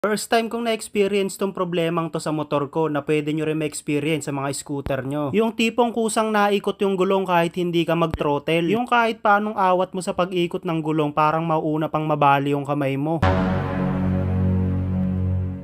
First time kong na-experience tong problemang to sa motor ko na pwede nyo rin ma-experience sa mga scooter nyo. Yung tipong kusang naikot yung gulong kahit hindi ka mag-throttle. Yung kahit paanong awat mo sa pag-ikot ng gulong parang mauna pang mabali yung kamay mo.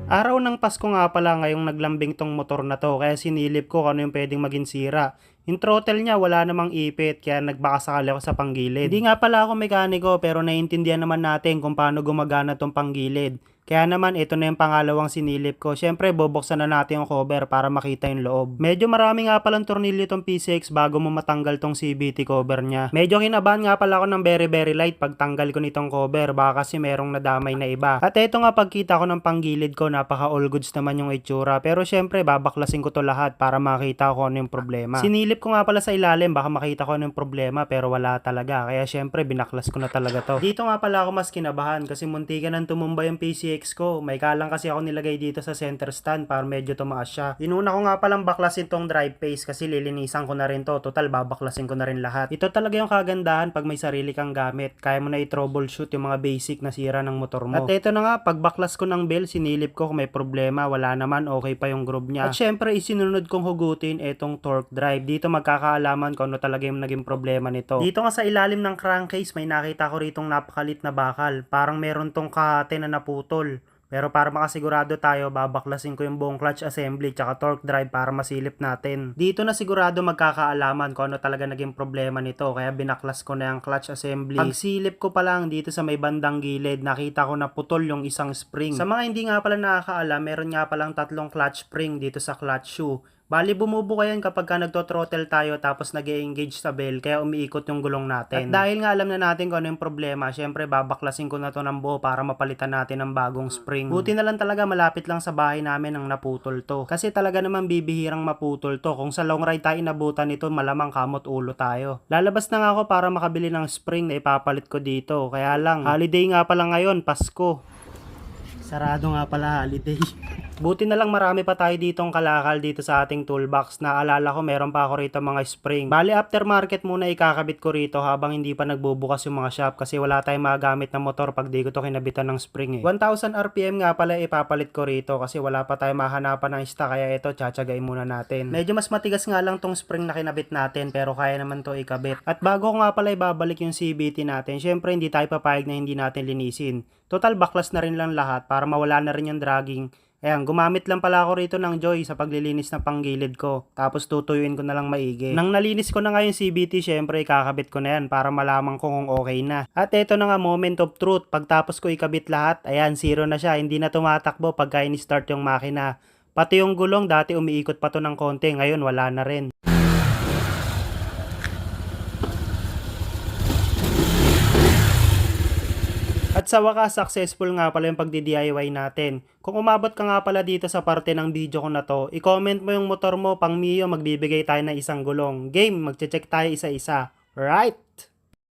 Araw ng Pasko nga pala ngayong naglambing tong motor na to kaya sinilip ko kung ano yung pwedeng maging sira. Yung throttle niya wala namang ipit kaya nagbakasakali ako sa panggilid. Hindi nga pala ako mekaniko pero naiintindihan naman natin kung paano gumagana tong panggilid. Kaya naman ito na yung pangalawang sinilip ko. Siyempre bubuksan na natin yung cover para makita yung loob. Medyo marami nga palang tornilyo tong PCX bago mo matanggal tong CBT cover niya. Medyo kinabahan nga pala ako ng very very light pagtanggal ko nitong cover baka kasi merong nadamay na iba. At ito nga pagkita ko ng panggilid ko napaka all goods naman yung itsura. Pero syempre babaklasin ko to lahat para makita ko ano yung problema. Sinilip ko nga pala sa ilalim baka makita ko ano yung problema pero wala talaga. Kaya syempre binaklas ko na talaga to. Dito nga pala ako mas kinabahan kasi muntikan nang tumumba yung PCX ko. May kalang kasi ako nilagay dito sa center stand para medyo tumaas siya. Inuna ko nga palang baklasin tong drive face kasi lilinisan ko na rin to. Total babaklasin ko na rin lahat. Ito talaga yung kagandahan pag may sarili kang gamit. Kaya mo na i-troubleshoot yung mga basic na sira ng motor mo. At ito na nga, pag baklas ko ng bell, sinilip ko kung may problema. Wala naman, okay pa yung groove niya. At syempre, isinunod kong hugutin itong torque drive. Dito magkakaalaman ko ano talaga yung naging problema nito. Dito nga sa ilalim ng crankcase, may nakita ko ritong napakalit na bakal. Parang meron tong kahate na naputol. Pero para makasigurado tayo, babaklasin ko yung buong clutch assembly tsaka torque drive para masilip natin. Dito na sigurado magkakaalaman kung ano talaga naging problema nito kaya binaklas ko na yung clutch assembly. Pagsilip ko pa lang dito sa may bandang gilid, nakita ko na putol yung isang spring. Sa mga hindi nga pala nakakaalam, meron nga palang tatlong clutch spring dito sa clutch shoe. Bali bumubuka yan kapag ka nagto-throttle tayo tapos nag engage sa bell kaya umiikot yung gulong natin. At dahil nga alam na natin kung ano yung problema, syempre babaklasin ko na to ng buo para mapalitan natin ng bagong spring. Buti na lang talaga malapit lang sa bahay namin ang naputol to. Kasi talaga naman bibihirang maputol to. Kung sa long ride tayo inabutan nito, malamang kamot ulo tayo. Lalabas na nga ako para makabili ng spring na ipapalit ko dito. Kaya lang, holiday nga pala ngayon, Pasko. Sarado nga pala holiday. Buti na lang marami pa tayo ditong kalakal dito sa ating toolbox. Naalala ko meron pa ako rito mga spring. Bali aftermarket muna ikakabit ko rito habang hindi pa nagbubukas yung mga shop kasi wala tayong magamit na motor pag di ko to kinabitan ng spring eh. 1000 RPM nga pala ipapalit ko rito kasi wala pa tayong mahanapan ng stock kaya ito tsatsagain muna natin. Medyo mas matigas nga lang tong spring na kinabit natin pero kaya naman to ikabit. At bago ko nga pala ibabalik yung CBT natin, syempre hindi tayo papayag na hindi natin linisin. Total baklas na rin lang lahat para mawala na rin yung dragging Ayan, gumamit lang pala ako rito ng Joy sa paglilinis ng panggilid ko. Tapos tutuyuin ko na lang maigi. Nang nalinis ko na nga yung CBT, syempre ikakabit ko na yan para malaman ko kung okay na. At ito na nga moment of truth. Pagtapos ko ikabit lahat, ayan, zero na siya. Hindi na tumatakbo pagka ini-start yung makina. Pati yung gulong, dati umiikot pa to ng konti. Ngayon, wala na rin. At sa wakas, successful nga pala yung pagdi-DIY natin. Kung umabot ka nga pala dito sa parte ng video ko na to, i-comment mo yung motor mo, pang Mio, magbibigay tayo ng isang gulong. Game, magche-check tayo isa-isa. Right?